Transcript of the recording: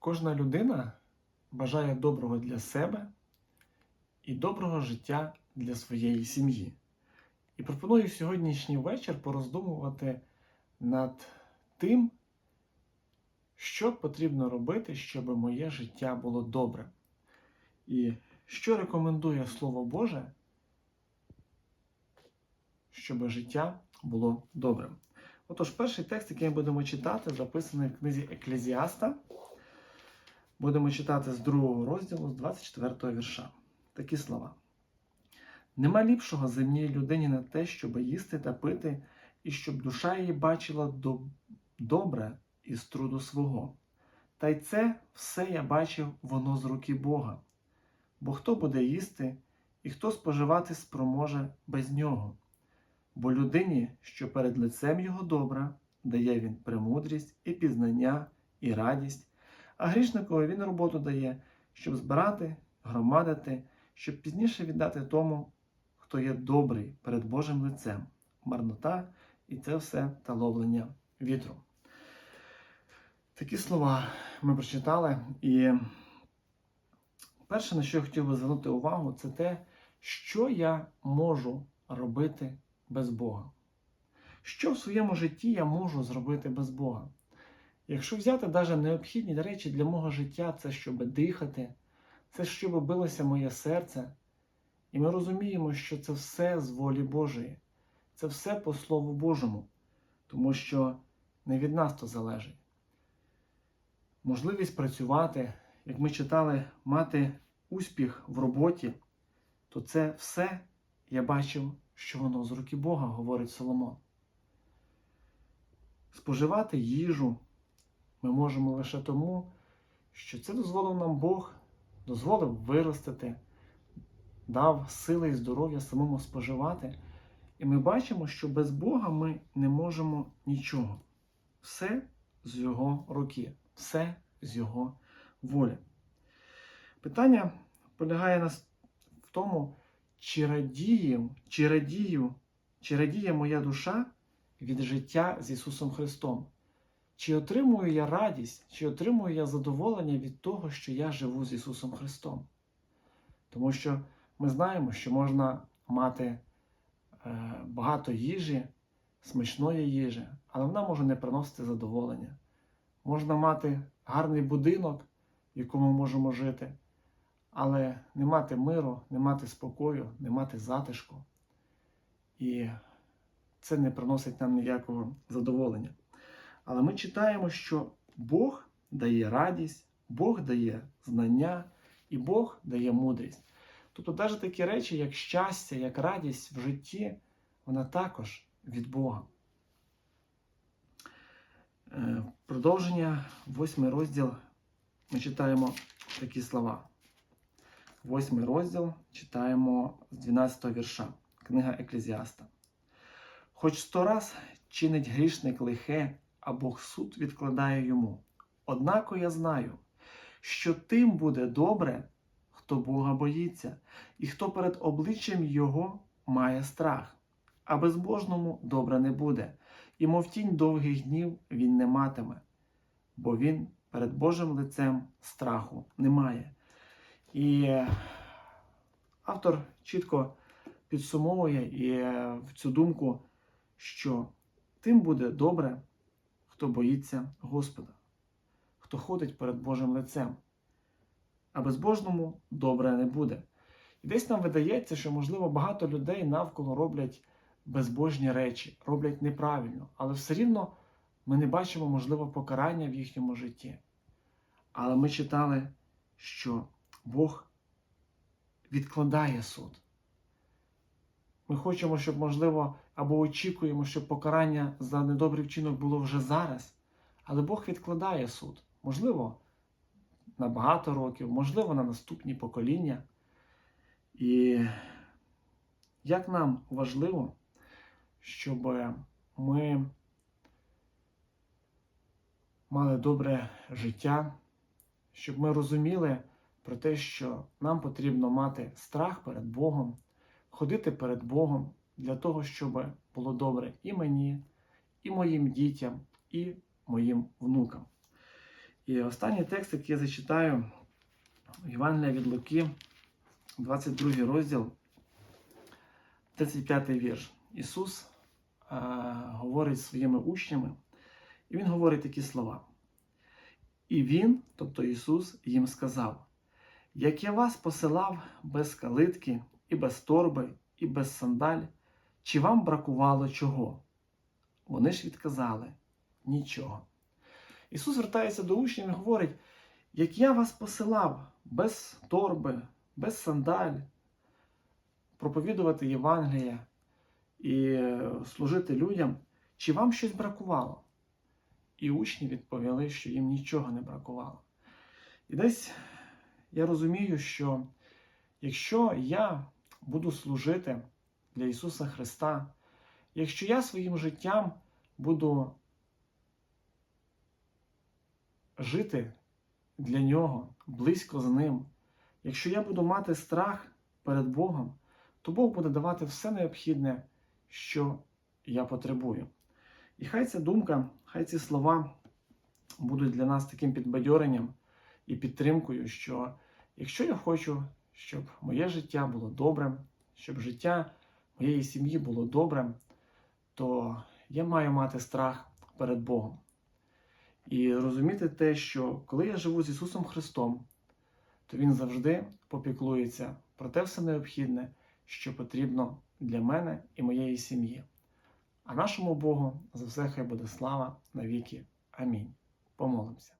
Кожна людина бажає доброго для себе і доброго життя для своєї сім'ї. І пропоную сьогоднішній вечір пороздумувати над тим, що потрібно робити, щоб моє життя було добре. І що рекомендує Слово Боже, щоб життя було добрим. Отож, перший текст, який ми будемо читати, записаний в книзі Еклезіаста. Будемо читати з другого розділу, з 24 вірша. Такі слова. Нема ліпшого земній людині на те, щоб їсти та пити, і щоб душа її бачила до- добре із труду свого. Та й це все я бачив воно з руки Бога. Бо хто буде їсти, і хто споживати спроможе без нього? Бо людині, що перед лицем його добра, дає він премудрість і пізнання, і радість, а грішникові він роботу дає, щоб збирати, громадити, щоб пізніше віддати тому, хто є добрий перед Божим лицем, марнота і це все та ловлення вітру. Такі слова ми прочитали, і перше, на що я хотів би звернути увагу, це те, що я можу робити без Бога. Що в своєму житті я можу зробити без Бога? Якщо взяти навіть необхідні речі для мого життя, це щоб дихати, це щоб билося моє серце, і ми розуміємо, що це все з волі Божої, це все по Слову Божому, тому що не від нас то залежить. Можливість працювати, як ми читали, мати успіх в роботі, то це все я бачив, що воно з руки Бога, говорить Соломон. Споживати їжу ми можемо лише тому, що це дозволив нам Бог, дозволив виростити, дав сили і здоров'я самому споживати. І ми бачимо, що без Бога ми не можемо нічого. Все з Його руки, все з Його волі. Питання полягає нас в тому, чи радію, чи радію, чи радіє моя душа від життя з Ісусом Христом. Чи отримую я радість, чи отримую я задоволення від того, що я живу з Ісусом Христом? Тому що ми знаємо, що можна мати е, багато їжі, смачної їжі, але вона може не приносити задоволення. Можна мати гарний будинок, в якому можемо жити, але не мати миру, не мати спокою, не мати затишку. І це не приносить нам ніякого задоволення. Але ми читаємо, що Бог дає радість, Бог дає знання і Бог дає мудрість. Тобто, навіть такі речі, як щастя, як радість в житті, вона також від Бога. Е, Продовження, восьмий розділ, ми читаємо такі слова. Восьмий розділ читаємо з 12 вірша, книга Еклезіаста. Хоч сто раз чинить грішник лихе, а Бог суд відкладає йому. Однако я знаю, що тим буде добре, хто Бога боїться, і хто перед обличчям Його має страх, а безбожному добре не буде, і мов тінь довгих днів він не матиме, бо він перед Божим лицем страху не має. І е, автор чітко підсумовує і е, в цю думку, що тим буде добре, хто боїться Господа, хто ходить перед Божим лицем, а безбожному добре не буде. І десь нам видається, що, можливо, багато людей навколо роблять безбожні речі, роблять неправильно, але все рівно ми не бачимо, можливо, покарання в їхньому житті. Але ми читали, що Бог відкладає суд. Ми хочемо, щоб, можливо, або очікуємо, щоб покарання за недобрий вчинок було вже зараз, але Бог відкладає суд. Можливо, на багато років, можливо, на наступні покоління. І як нам важливо, щоб ми мали добре життя, щоб ми розуміли про те, що нам потрібно мати страх перед Богом, ходити перед Богом для того, щоб було добре і мені, і моїм дітям, і моїм внукам. І останній текст, який я зачитаю, Євангелія від Луки, 22 розділ, 35 вірш. Ісус а, говорить своїми учнями, і Він говорить такі слова. І Він, тобто Ісус, їм сказав: Як я вас посилав без калитки, і без торби, і без сандаль, чи вам бракувало чого? Вони ж відказали нічого. Ісус звертається до учнів і говорить: як я вас посилав без торби, без сандаль, проповідувати Євангелія і е, служити людям, чи вам щось бракувало? І учні відповіли, що їм нічого не бракувало. І десь я розумію, що якщо я буду служити для Ісуса Христа, якщо я своїм життям буду жити для Нього, близько з Ним, якщо я буду мати страх перед Богом, то Бог буде давати все необхідне, що я потребую. І хай ця думка, хай ці слова будуть для нас таким підбадьоренням і підтримкою, що якщо я хочу, щоб моє життя було добрим, щоб життя моєї сім'ї було добрим, то я маю мати страх перед Богом. І розуміти те, що коли я живу з Ісусом Христом, то Він завжди попіклується про те все необхідне, що потрібно для мене і моєї сім'ї. А нашому Богу за все хай буде слава навіки. Амінь. Помолимося.